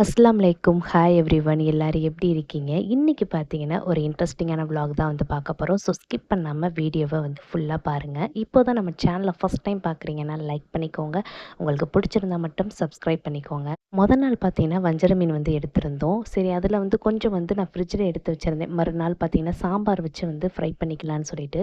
அஸ்லாம் அலைக்கும் hi every one எல்லாரும் எப்படி இருக்கீங்க? இன்றைக்கி பார்த்தீங்கன்னா ஒரு இன்ட்ரெஸ்டிங்கான vlog தான் வந்து பார்க்க போகிறோம் ஸோ ஸ்கிப் பண்ணாமல் வீடியோவை வந்து ஃபுல்லாக பாருங்கள் இப்போ தான் நம்ம சேனலை ஃபஸ்ட் டைம் பார்க்குறீங்கன்னா லைக் பண்ணிக்கோங்க. உங்களுக்கு பிடிச்சிருந்தா மட்டும் சப்ஸ்கிரைப் பண்ணிக்கோங்க. மொதல் நாள் பார்த்தீங்கன்னா வஞ்சர மீன் வந்து எடுத்திருந்தோம். சரி அதில் வந்து கொஞ்சம் வந்து நான் ஃப்ரிட்ஜில் எடுத்து வச்சுருந்தேன். மறுநாள் பார்த்தீங்கன்னா சாம்பார் வச்சு வந்து ஃப்ரை பண்ணிக்கலான்னு சொல்லிட்டு.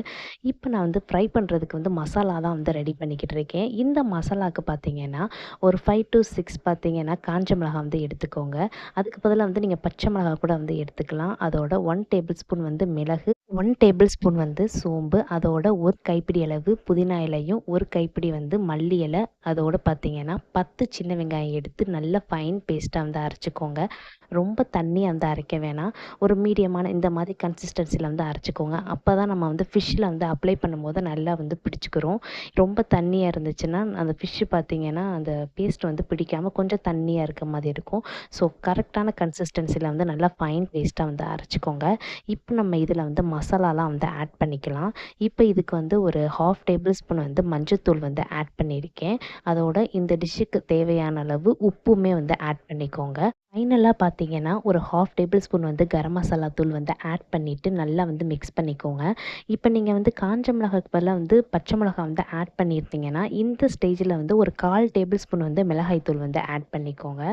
இப்போ நான் வந்து ஃப்ரை பண்ணுறதுக்கு வந்து மசாலா தான் வந்து ரெடி பண்ணிக்கிட்டு இருக்கேன். இந்த மசாலாவுக்கு பார்த்தீங்கன்னா ஒரு ஃபைவ் டு சிக்ஸ் பார்த்தீங்கன்னா காஞ்ச மிளகாய் வந்து எடுத்துக்கோங்க. அதுக்கு பதிலாக வந்து நீங்கள் பச்சை மிளகாய் கூட வந்து எடுத்துக்கலாம். அதோட ஒன் டேபிள் ஸ்பூன் வந்து மிளகு ஒன் டேபிள் ஸ்பூன் வந்து சோம்பு அதோட ஒரு கைப்பிடி அளவு புதினா இலையும் ஒரு கைப்பிடி வந்து மல்லி இலை. அதோட பார்த்தீங்கன்னா பத்து சின்ன வெங்காயம் எடுத்து நல்ல ஃபைன் பேஸ்ட்டாக வந்து அரைச்சிக்கோங்க. ரொம்ப தண்ணி வந்து அரைக்க வேணாம். ஒரு மீடியமான இந்த மாதிரி கன்சிஸ்டன்சியில் வந்து அரைச்சிக்கோங்க. அப்போ தான் நம்ம வந்து ஃபிஷ்ஷில் வந்து அப்ளை பண்ணும்போது நல்லா வந்து பிடிச்சிக்கிறோம் ரொம்ப தண்ணியாக இருந்துச்சுன்னா அந்த ஃபிஷ்ஷு பார்த்தீங்கன்னா அந்த பேஸ்ட் வந்து பிடிக்காமல் கொஞ்சம் தண்ணியாக இருக்க மாதிரி இருக்கும். ஸோ கரெக்டான கன்சிஸ்டன்சியில் வந்து நல்லா ஃபைன் பேஸ்ட்டாக வந்து அரைச்சிக்கோங்க. இப்போ நம்ம இதில் வந்து மசாலாலாம் வந்து ஆட் பண்ணிக்கலாம். இப்போ இதுக்கு வந்து ஒரு ஹாஃப் டேபிள் ஸ்பூன் வந்து மஞ்சத்தூள் வந்து ஆட் பண்ணியிருக்கேன். அதோட இந்த டிஷ்ஷுக்கு தேவையான அளவு உப்புமே வந்து ஆட் பண்ணிக்கோங்க. ஃபைனலாக பார்த்தீங்கன்னா ஒரு ஹாஃப் டேபிள் ஸ்பூன் வந்து கரம் மசாலா தூள் வந்து ஆட் பண்ணிவிட்டு நல்லா வந்து மிக்ஸ் பண்ணிக்கோங்க. இப்போ நீங்கள் வந்து காஞ்ச மிளகாய்க்கு பதிலாக வந்து பச்சை மிளகாய் வந்து ஆட் பண்ணியிருந்தீங்கன்னா இந்த ஸ்டேஜில் வந்து ஒரு கால் டேபிள் ஸ்பூன் வந்து மிளகாய் தூள் வந்து ஆட் பண்ணிக்கோங்க.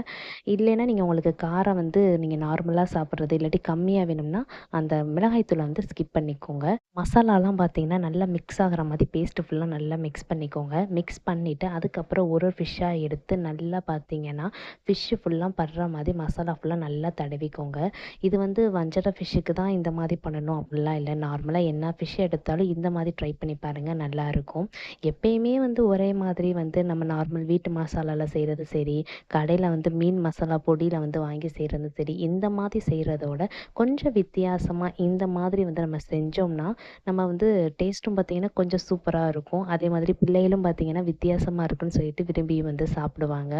இல்லைன்னா நீங்கள் உங்களுக்கு காரம் வந்து நீங்கள் நார்மலாக சாப்பிட்றது இல்லாட்டி கம்மியாக வேணும்னா அந்த மிளகாய் தூளை வந்து ஸ்கிப் பண்ணிக்கோங்க. மசாலாலாம் பார்த்தீங்கன்னா நல்லா மிக்ஸ் ஆகிற மாதிரி பேஸ்ட்டு ஃபுல்லாக நல்லா மிக்ஸ் பண்ணிக்கோங்க. மிக்ஸ் பண்ணிவிட்டு அதுக்கப்புறம் ஒரு ஒரு ஃபிஷ்ஷாக எடுத்து நல்லா பார்த்தீங்கன்னா ஃபிஷ்ஷு ஃபுல்லாக படுற மாதிரி மசாலா ஃபுல்லாக நல்லா தடவிக்கோங்க. இது வந்து வஞ்சர ஃபிஷ்ஷுக்கு தான் இந்த மாதிரி பண்ணணும் அப்படிலாம் இல்லை. நார்மலாக என்ன ஃபிஷ் எடுத்தாலும் இந்த மாதிரி ட்ரை பண்ணி பாருங்கள் நல்லாயிருக்கும் எப்பயுமே வந்து ஒரே மாதிரி வந்து நம்ம நார்மல் வீட்டு மசாலாவில் செய்கிறது சரி கடையில் வந்து மீன் மசாலா பொடியில் வந்து வாங்கி செய்கிறது சரி இந்த மாதிரி செய்கிறதோட கொஞ்சம் வித்தியாசமாக இந்த மாதிரி வந்து நம்ம செஞ்சோம்னா நம்ம வந்து டேஸ்ட்டும் பார்த்திங்கன்னா கொஞ்சம் சூப்பராக இருக்கும். அதே மாதிரி பிள்ளைகளும் பார்த்திங்கன்னா வித்தியாசமாக இருக்குன்னு சொல்லிட்டு விரும்பி வந்து சாப்பிடுவாங்க.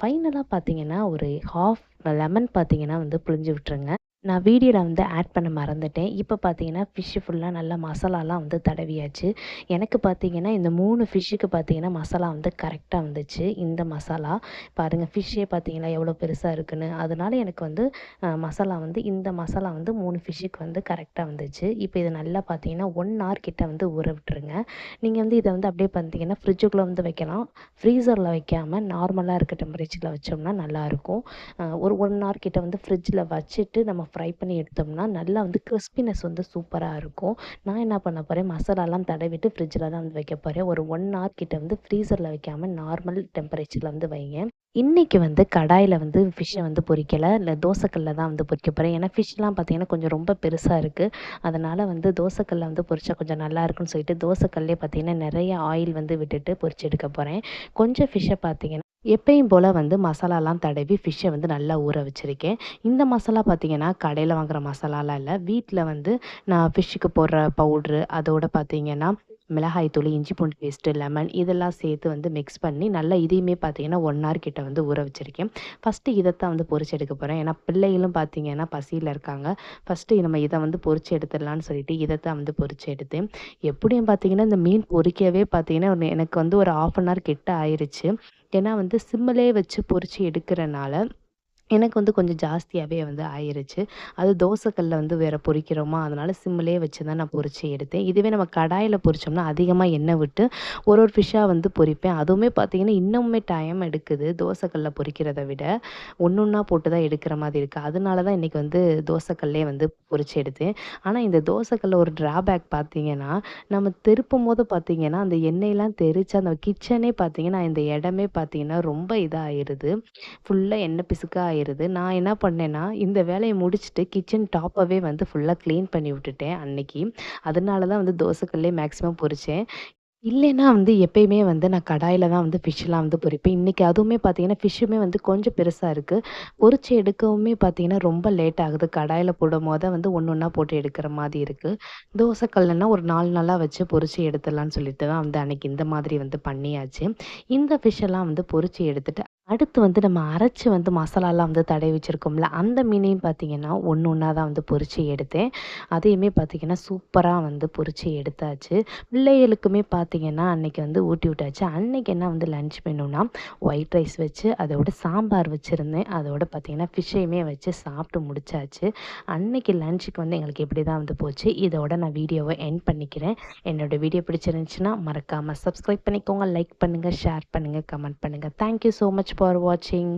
ஃபைனலாக பார்த்தீங்கன்னா ஒரு ஹாஃப் லெமன் பார்த்தீங்கன்னா வந்து புழிஞ்சு விட்டுருங்க. நான் வீடியோவில் வந்து ஆட் பண்ண மறந்துட்டேன். இப்போ பார்த்தீங்கன்னா ஃபிஷ்ஷு ஃபுல்லாக நல்லா மசாலாலாம் வந்து தடவியாச்சு. எனக்கு பார்த்தீங்கன்னா இந்த மூணு ஃபிஷ்ஷுக்கு பார்த்தீங்கன்னா மசாலா வந்து கரெக்டாக வந்துச்சு. இந்த மசாலா பாருங்கள் ஃபிஷ்ஷே பார்த்தீங்கன்னா எவ்வளோ பெருசாக இருக்குன்னு. அதனால எனக்கு வந்து மசாலா வந்து இந்த மசாலா வந்து மூணு ஃபிஷ்ஷுக்கு வந்து கரெக்டாக வந்துச்சு. இப்போ இது நல்லா பார்த்தீங்கன்னா ஒன் ஹவர் கிட்ட வந்து ஊற விட்டுருங்க. நீங்கள் வந்து இதை வந்து அப்படியே பார்த்தீங்கன்னா ஃப்ரிட்ஜுக்குள்ளே வந்து வைக்கலாம். ஃப்ரீசரில் வைக்காமல் நார்மலாக இருக்க டெம்பரேச்சரில் வச்சோம்னா நல்லாயிருக்கும் ஒரு ஒன் ஹவர் கிட்ட வந்து ஃப்ரிட்ஜில் வச்சுட்டு நம்ம ஃப்ரை பண்ணி எடுத்தோம்னா நல்லா வந்து கிறிஸ்பினஸ் வந்து சூப்பராக இருக்கும். நான் என்ன பண்ண போகிறேன் மசாலாலாம் தடவிட்டு ஃப்ரிட்ஜில் தான் வந்து வைக்க போகிறேன் ஒரு ஒன் ஹவர் கிட்ட வந்து ஃப்ரீசரில் வைக்காமல் நார்மல் டெம்பரேச்சரில் வந்து வைங்க. இன்றைக்கி வந்து கடாயில் வந்து ஃபிஷ்ஷை வந்து பொரிக்கலை இல்லை தோசைக்கல்ல தான் வந்து பொரிக்க போகிறேன் ஏன்னா ஃபிஷ்லாம் பார்த்தீங்கன்னா கொஞ்சம் ரொம்ப பெருசாக இருக்குது அதனால் வந்து தோசைக்கல்ல வந்து பொரிச்சா கொஞ்சம் நல்லா இருக்குன்னு சொல்லிட்டு தோசைக்கல்லே பார்த்தீங்கன்னா நிறைய ஆயில் வந்து விட்டுட்டு பொரிச்சு எடுக்க போகிறேன் கொஞ்சம் ஃபிஷ்ஷை பார்த்தீங்கன்னா எப்பயும் போல் வந்து மசாலாலாம் தடவி ஃபிஷ்ஷை வந்து நல்லா ஊற வச்சுருக்கேன். இந்த மசாலா பார்த்தீங்கன்னா கடையில் வாங்குகிற மசாலாலாம் இல்லை. வீட்டில் வந்து நான் ஃபிஷ்ஷுக்கு போடுற பவுட்ரு அதோட பார்த்தீங்கன்னா மிளகாய் தூள் இஞ்சி பூண்டு பேஸ்ட்டு லெமன் இதெல்லாம் சேர்த்து வந்து மிக்ஸ் பண்ணி நல்லா இதையுமே பார்த்தீங்கன்னா ஒன் ஹவர் கிட்ட வந்து ஊற வச்சுருக்கேன். ஃபஸ்ட்டு இதைத்தான் வந்து பொறிச்சு எடுக்க போகிறேன் ஏன்னா பிள்ளைகளும் பார்த்தீங்கன்னா பசியில் இருக்காங்க. ஃபஸ்ட்டு நம்ம இதை வந்து பொறிச்சு எடுத்துடலான்னு சொல்லிட்டு இதைத்தான் வந்து பொறிச்சு எடுத்தேன். எப்படியும் பார்த்தீங்கன்னா இந்த மீன் பொறிக்கவே பார்த்தீங்கன்னா எனக்கு வந்து ஒரு ஆஃப் அன் ஹவர் கிட்ட ஆயிடுச்சு ஏன்னா வந்து சிம்மிலே வச்சு பொறிச்சு எடுக்கிறனால எனக்கு வந்து கொஞ்சம் ஜாஸ்தியாகவே வந்து ஆயிருச்சு. அது தோசைக்கல்ல வந்து வேறு பொரிக்கிறோமா? அதனால் சிம்மிலே வச்சு தான் நான் பொரிச்சு எடுத்தேன். இதுவே நம்ம கடாயில் பொரிச்சோம்னா அதிகமாக எண்ணெய் விட்டு ஒரு ஒரு ஃபிஷ்ஷாக வந்து பொரிப்பேன். அதுவுமே பார்த்தீங்கன்னா இன்னுமே டைம் எடுக்குது தோசைக்கல்ல பொரிக்கிறத விட. ஒன்று ஒன்றா போட்டு தான் எடுக்கிற மாதிரி இருக்குது அதனால தான் இன்றைக்கி வந்து தோசைக்கல்லே வந்து பொரிச்சு எடுத்தேன். ஆனால் இந்த தோசைக்கல்ல ஒரு ட்ராபேக் பார்த்தீங்கன்னா நம்ம திருப்பும் போது பார்த்தீங்கன்னா அந்த எண்ணெயெல்லாம் தெரிச்சு அந்த கிச்சனே பார்த்தீங்கன்னா இந்த இடமே பார்த்தீங்கன்னா ரொம்ப இதாகிடுது ஃபுல்லாக எண்ணெய் பிசுக்காக ஆயிடுது நான் என்ன பண்ணேன்னா இந்த வேலையை முடிச்சுட்டு கிச்சன் டாப்பவே வந்து ஃபுல்லாக க்ளீன் பண்ணி விட்டுட்டேன் அன்னைக்கு. அதனால தான் வந்து தோசைக்கல்லே மேக்ஸிமம் பொரித்தேன் இல்லைன்னா வந்து எப்பயுமே வந்து நான் கடாயில் தான் வந்து ஃபிஷ்ஷெலாம் வந்து பொரிப்பேன். இன்றைக்கி அதுவுமே பார்த்தீங்கன்னா ஃபிஷ்ஷுமே வந்து கொஞ்சம் பெருசாக இருக்குது பொரிச்சு எடுக்கவுமே பார்த்தீங்கன்னா ரொம்ப லேட் ஆகுது. கடாயில் போடும் போது வந்து ஒன்று ஒன்றா போட்டு எடுக்கிற மாதிரி இருக்குது தோசைக்கல்லுனா ஒரு நாலு நாளாக வச்சு பொரிச்சு எடுத்துடலான்னு சொல்லிட்டு தான் வந்து அன்றைக்கி இந்த மாதிரி வந்து பண்ணியாச்சு. இந்த ஃபிஷ்ஷெல்லாம் வந்து பொரிச்சு எடுத்துட்டு அடுத்து வந்து நம்ம அரைச்சி வந்து மசாலாலாம் வந்து தடவி வச்சுருக்கோம்ல அந்த மீனையும் பார்த்திங்கன்னா ஒன்று ஒன்றா தான் வந்து பொரித்து எடுத்தேன். அதையுமே பார்த்திங்கன்னா சூப்பராக வந்து பொரித்து எடுத்தாச்சு. பிள்ளைகளுக்குமே பார்த்திங்கன்னா அன்றைக்கி வந்து ஊட்டி விட்டாச்சு. அன்றைக்கி என்ன வந்து லன்ச் மெனுனா ஒயிட் ரைஸ் வச்சு அதோட சாம்பார் வச்சுருந்தேன். அதோட பார்த்திங்கன்னா ஃபிஷ்ஷையுமே வச்சு சாப்பிட்டு முடிச்சாச்சு. அன்னைக்கு லன்ச்சுக்கு வந்து எங்களுக்கு இப்படி தான் வந்து போச்சு. இதோட நான் வீடியோவை என் பண்ணிக்கிறேன். என்னோடய வீடியோ பிடிச்சிருந்துச்சுன்னா மறக்காமல் சப்ஸ்கிரைப் பண்ணிக்கோங்க லைக் பண்ணுங்கள் ஷேர் பண்ணுங்கள் கமெண்ட் பண்ணுங்கள் தேங்க்யூ ஸோ மச் ஃபார் வாட்சிங்